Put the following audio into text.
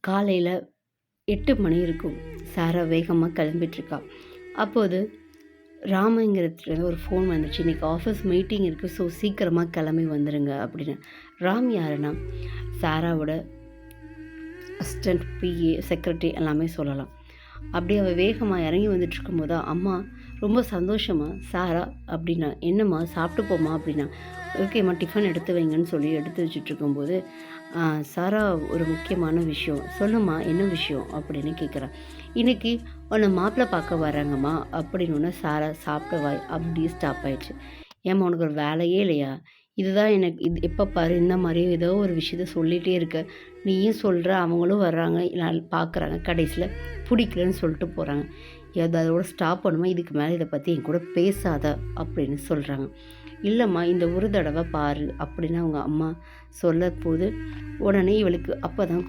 காலையில் எட்டு மணி இருக்கும். சாரா வேகமாக கிளம்பிட்டுருக்கா. அப்போது ராமங்கிறதுலேருந்து ஒரு ஃபோன் வந்துச்சு. இன்றைக்கி ஆஃபீஸ் மீட்டிங் இருக்குது ஸோ சீக்கிரமாக கிளம்பி வந்துடுங்க அப்படின்னு. ராம் யாருன்னா? சாராவோட அசிஸ்டண்ட் பிஏ செக்ரட்டரி எல்லாமே சொல்லலாம். அப்படியே அவள் வேகமாக இறங்கி வந்துட்டு இருக்கும்போது அம்மா ரொம்ப சந்தோஷமா சாரா அப்படின்னா என்னம்மா சாப்பிட்டு போம்மா அப்படின்னா ஓகேம்மா டிஃபன் எடுத்து வைங்கன்னு சொல்லி எடுத்து வச்சுட்டு இருக்கும்போது சாரா ஒரு முக்கியமான விஷயம். சொல்லும்மா என்ன விஷயம்? அப்படின்னு கேட்குறான் இன்னைக்கு உன்னை மாப்பிள்ளை பார்க்க வராங்கம்மா அப்படின்னு சாரா சாப்பிட்ட வாய். அப்படியே ஸ்டாப் ஆயிடுச்சு. ஏம்மா உனக்கு ஒரு வேலையே இல்லையா? இதுதான் எனக்கு இது எப்போ பாரு இந்த மாதிரி ஏதோ ஒரு விஷயத்த சொல்லிகிட்டே இருக்க. நீயும் சொல்கிற அவங்களும் வர்றாங்க பார்க்குறாங்க கடைசியில் பிடிக்கலன்னு சொல்லிட்டு போகிறாங்க அது அதோட ஸ்டாப் பண்ணுமா இதுக்கு மேலே இதை பற்றி என் கூட பேசாத அப்படின்னு சொல்கிறாங்க இல்லைம்மா இந்த ஒரு தடவை பாரு அப்படின்னு அவங்க அம்மா சொல்ல போது உடனே இவளுக்கு அப்போ தான்